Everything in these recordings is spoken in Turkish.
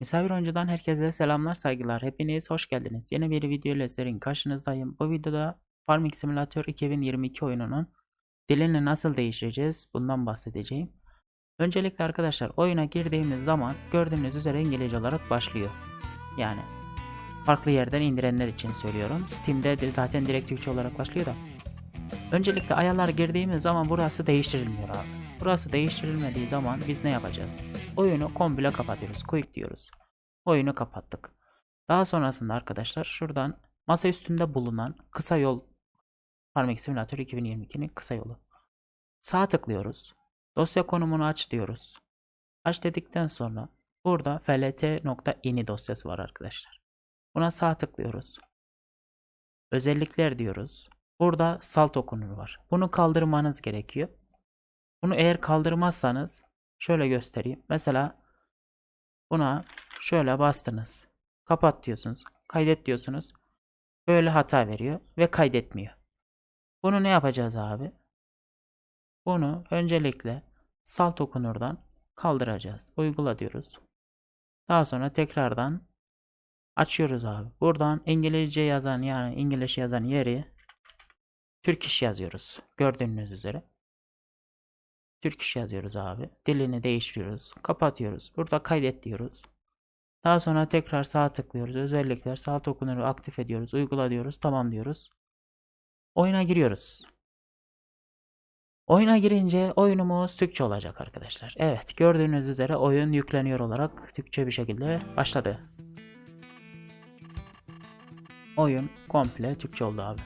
Misafir Oyuncu'dan herkese selamlar saygılar. Hepiniz hoş geldiniz. Yeni bir video ile sizlerin karşınızdayım. Bu videoda Farming Simulator 2022 oyununun dilini nasıl değiştireceğiz bundan bahsedeceğim. Öncelikle arkadaşlar oyuna girdiğimiz zaman gördüğünüz üzere İngilizce olarak başlıyor. Yani farklı yerden indirenler için söylüyorum. Steam'de de zaten direkt Türkçe olarak başlıyor da. Öncelikle ayarlara girdiğimiz zaman burası değiştirilmiyor abi. Burası değiştirilmediği zaman biz ne yapacağız? Oyunu komple kapatıyoruz. Quick diyoruz. Oyunu kapattık. Daha sonrasında arkadaşlar şuradan masa üstünde bulunan kısa yol Farming Simulator 2022'nin kısa yolu. Sağ tıklıyoruz. Dosya konumunu aç diyoruz. Aç dedikten sonra burada flt.ini dosyası var arkadaşlar. Buna sağ tıklıyoruz. Özellikler diyoruz. Burada salto konulu var. Bunu kaldırmanız gerekiyor. Bunu eğer kaldırmazsanız şöyle göstereyim. Mesela buna şöyle bastınız. Kapat diyorsunuz. Kaydet diyorsunuz. Böyle hata veriyor ve kaydetmiyor. Bunu ne yapacağız abi? Bunu öncelikle salt okunurdan kaldıracağız. Uygula diyoruz. Daha sonra tekrardan açıyoruz abi. Buradan İngilizce yazan yani İngiliz yazan yeri Türk iş yazıyoruz. Gördüğünüz üzere. Türk iş yazıyoruz abi. Dilini değiştiriyoruz. Kapatıyoruz. Burada kaydet diyoruz. Daha sonra tekrar sağ tıklıyoruz. Özellikler sağ okunuru aktif ediyoruz. Uygula diyoruz. Tamam diyoruz. Oyuna giriyoruz. Oyuna girince oyunumuz Türkçe olacak arkadaşlar. Evet gördüğünüz üzere oyun yükleniyor olarak Türkçe bir şekilde başladı. Oyun komple Türkçe oldu abi.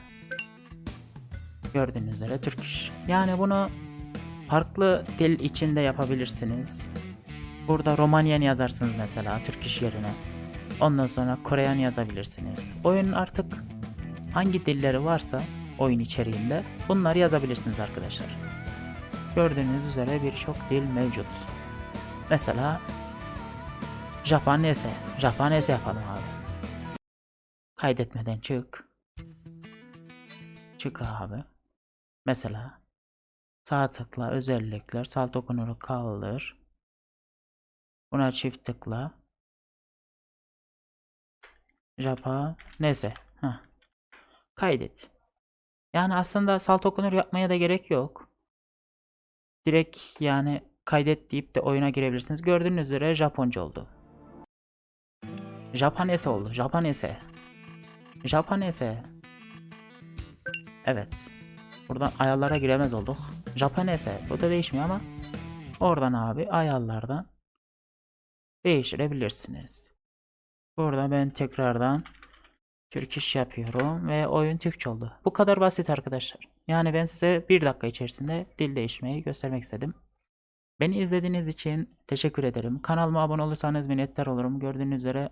Gördüğünüz üzere Türk iş. Yani bunu farklı dil içinde yapabilirsiniz. Burada Romanyen yazarsınız mesela Türk iş yerine. Ondan sonra Koreyan yazabilirsiniz. Oyunun artık hangi dilleri varsa oyun içeriğinde bunları yazabilirsiniz arkadaşlar. Gördüğünüz üzere birçok dil mevcut. Mesela Japanese. Japanese yapalım abi. Kaydetmeden çık. Çık abi. Mesela sağ tıkla özellikler sağ dokunuru kaldır. Buna çift tıkla. Japanese. Heh. Kaydet. Yani aslında salt okunur yapmaya da gerek yok. Direkt yani kaydet deyip de oyuna girebilirsiniz. Gördüğünüz üzere Japonca oldu. Japanese oldu. Japanese. Japanese. Evet. Buradan ayarlara giremez olduk. Japanese. Bu da değişmiyor ama oradan abi ayarlardan değiştirebilirsiniz. Burada ben tekrardan Türk yapıyorum ve oyun Türkçe oldu. Bu kadar basit arkadaşlar. Yani ben size bir dakika içerisinde dil değiştirmeyi göstermek istedim. Beni izlediğiniz için teşekkür ederim. Kanalıma abone olursanız minnettar olurum. Gördüğünüz üzere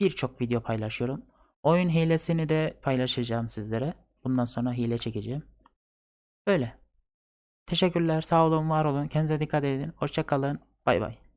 birçok video paylaşıyorum. Oyun hilesini de paylaşacağım sizlere. Bundan sonra hile çekeceğim. Öyle. Teşekkürler. Sağ olun, var olun. Kendinize dikkat edin. Hoşça kalın. Bay bay.